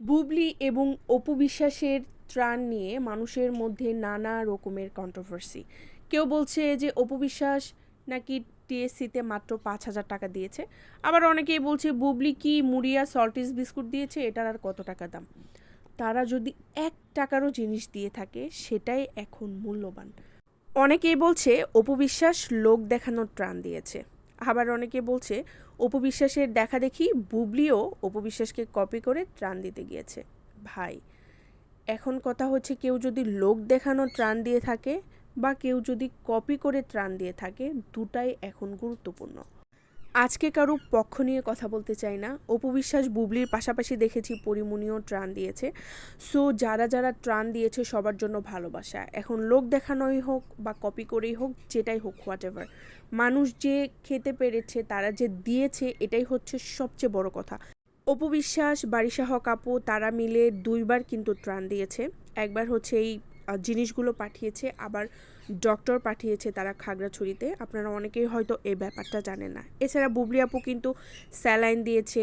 বুবলি এবং অপু বিশ্বাসের ত্রাণ নিয়ে মানুষের মধ্যে নানা রকমের কন্ট্রোভার্সি কেউ বলছে যে অপু বিশ্বাস নাকি টিএসসিতে মাত্র পাঁচ হাজার টাকা দিয়েছে। আবার অনেকেই বলছে, বুবলি কি মুড়িয়া সল্টিস বিস্কুট দিয়েছে? এটার আর কত টাকা দাম? তারা যদি এক টাকারও জিনিস দিয়ে থাকে, সেটাই এখন মূল্যবান। অনেকেই বলছে, অপু বিশ্বাস লোক দেখানোর ত্রাণ দিয়েছে। আবার অনেকে বলছে, অপবিশ্বাসের দেখা দেখি বুবলিও অপবিশ্বাসকে কপি করে ত্রাণ দিতে গিয়েছে। ভাই, এখন কথা হচ্ছে কেউ যদি লোক দেখানো ত্রাণ দিয়ে থাকে বা কেউ যদি কপি করে ত্রাণ দিয়ে থাকে, দুটাই এখন গুরুত্বপূর্ণ। আজকে কারও পক্ষ নিয়ে কথা বলতে চাই না। অপু বিশ্বাস বুবলির পাশাপাশি দেখেছি পরিমণিও ত্রাণ দিয়েছে। সো যারা যারা ত্রাণ দিয়েছে সবার জন্য ভালোবাসা। এখন লোক দেখানোই হোক বা কপি করেই হোক, যেটাই হোক হোয়াট এভার মানুষ যে খেতে পেরেছে, তারা যে দিয়েছে, এটাই হচ্ছে সবচেয়ে বড় কথা। অপু বিশ্বাস, বারিশাহ কাপু, তারা মিলে দুইবার কিন্তু ত্রাণ দিয়েছে। একবার হচ্ছে এই জিনিসগুলো পাঠিয়েছে, আবার ডক্টর পাঠিয়েছে তারা খাগড়াছড়িতে। আপনারা অনেকেই হয়তো এই ব্যাপারটা জানেন না। এছাড়া বুবলি আপু কিন্তু স্যালাইন দিয়েছে,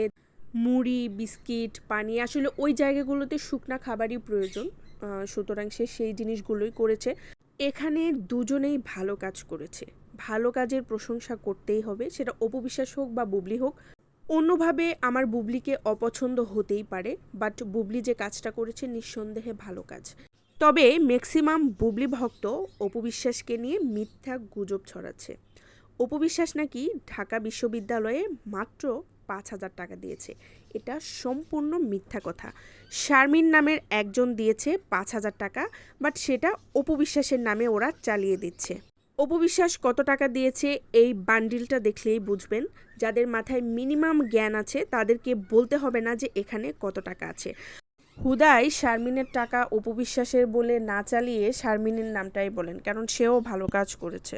মুড়ি, বিস্কিট, পানি, আসলে ওই জায়গাগুলোতে শুকনা খাবারই প্রয়োজন। সুতরাং সে সেই জিনিসগুলোই করেছে। এখানে দুজনেই ভালো কাজ করেছে। ভালো কাজের প্রশংসা করতেই হবে, সেটা অপবিশ্বাস হোক বা বুবলি হোক। অন্যভাবে আমার বুবলিকে অপছন্দ হতেই পারে বাট বুবলি যে কাজটা করেছে নিঃসন্দেহে ভালো কাজ। তবে ম্যাক্সিমাম বুবলি ভক্ত অপবিশ্বাসকে নিয়ে মিথ্যা গুজব ছড়াচ্ছে। অপবিশ্বাস নাকি ঢাকা বিশ্ববিদ্যালয়ে মাত্র পাঁচ হাজার টাকা দিয়েছে। এটা সম্পূর্ণ মিথ্যা কথা। শারমিন নামের একজন দিয়েছে পাঁচ হাজার টাকা, বাট সেটা অপবিশ্বাসের নামে ওরা চালিয়ে দিচ্ছে। অপবিশ্বাস কত টাকা দিয়েছে এই বান্ডিলটা দেখলেই বুঝবেন। যাদের মাথায় মিনিমাম জ্ঞান আছে তাদেরকে বলতে হবে না যে এখানে কত টাকা আছে। হুদাই শারমিনের টাকা অপবিশ্বাসের বলে না চালিয়ে শারমিনের নামটাই বলেন, কারণ সেও ভালো কাজ করেছে।